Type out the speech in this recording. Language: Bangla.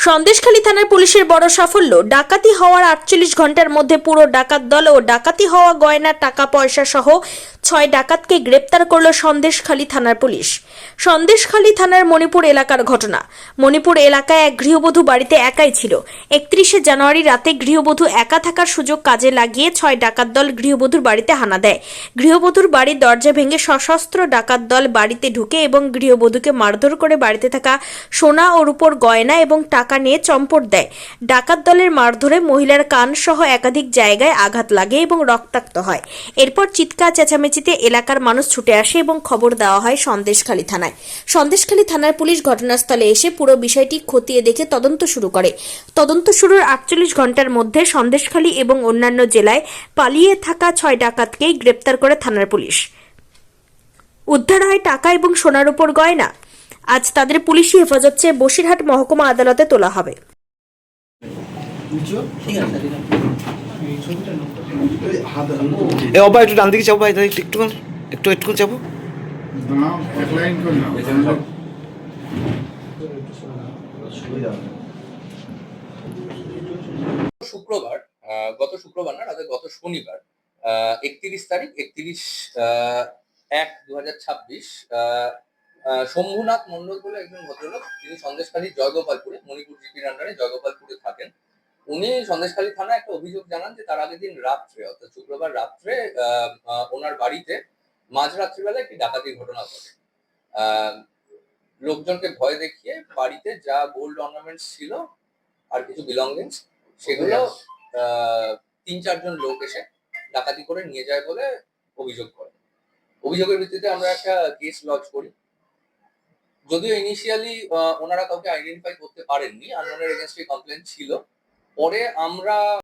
সন্দেশখালী থানার পুলিশের বড় সাফল্য, ডাকাতি হওয়ার আটচল্লিশ ঘণ্টার মধ্যে পুরো ডাকাত দল ও ডাকাতি হওয়া গয়না, টাকা, পয়সা সহ ছয় ডাকাতকে গ্রেপ্তার করল সন্দেশখালী থানার পুলিশ। সন্দেশখালী থানার মণিপুর এলাকার ঘটনা। মণিপুর এলাকায় এক গৃহবধূ বাড়িতে একাই ছিল। একত্রিশে জানুয়ারি রাতে গৃহবধূ একা থাকার সুযোগ কাজে লাগিয়ে ছয় ডাকাত দল গৃহবধূর বাড়িতে হানা দেয়। গৃহবধূর বাড়ির দরজা ভেঙে সশস্ত্র ডাকাত দল বাড়িতে ঢুকে এবং গৃহবধূকে মারধর করে বাড়িতে থাকা সোনা ও রূপোর গয়না এবং টাকা নিয়ে চম্পট দেয়। ডাকাত দলের মারধরে মহিলার কান সহ একাধিক জায়গায় আঘাত লাগে এবং রক্তাক্ত হয়। এরপর চিৎকার চেঁচামেচিতে এলাকার মানুষ ছুটে আসে এবং খবর দেওয়া হয় সন্দেশখালী থানায়। সন্দেশখালী থানার পুলিশ ঘটনাস্থলে এসে পুরো বিষয়টি খতিয়ে দেখে তদন্ত শুরু করে। তদন্ত শুরুর আটচল্লিশ ঘণ্টার মধ্যে সন্দেশখালী এবং অন্যান্য জেলায় পালিয়ে থাকা ছয় ডাকাতকেই গ্রেপ্তার করে থানার পুলিশ। উদ্ধার হয় টাকা এবং সোনার উপর গয়না। আজ তাদের পুলিশি হেফাজত চেয়ে বসিরহাট মহকুমা আদালতে তোলা হবে। এ অবা একটু ডান দিকে যাব ভাই একটু একটু একটু নাও শুক্রবার আহ, গত শুক্রবার না রাতে গত শনিবার একত্রিশ তারিখ একত্রিশ এক দু হাজার ছাব্বিশ শম্ভুনাথ মন্ডল বলে একজন ভদ্রলোক তিনি সন্দেশখালী জয়গোপালপুরে মণিপুর জিপির আন্ডারে জয়গোপালপুরে থাকেন। উনি সন্দেশখালী থানায় একটা অভিযোগ জানান যে তার আগের দিন রাত্রে অর্থাৎ শুক্রবার রাত্রে ওনার বাড়িতে মাঝরাত্রিবেলা একটি ডাকাতির ঘটনা ঘটে। লোকজনকে ভয় দেখিয়ে বাড়িতে যা গোল্ড অর্নামেন্টস ছিল আর কিছু বিলঙ্গিংস সেগুলো আহ, তিন চারজন লোক এসে ডাকাতি করে নিয়ে যায় বলে অভিযোগ করে। অভিযোগের ভিত্তিতে আমরা একটা কেস লজ করি। যদিও ইনিশিয়ালি ওনারা কাউকে আইডেন্টিফাই করতে পারেননি আননোনের এগেনস্টে কমপ্লেন ছিল। পরে আমরা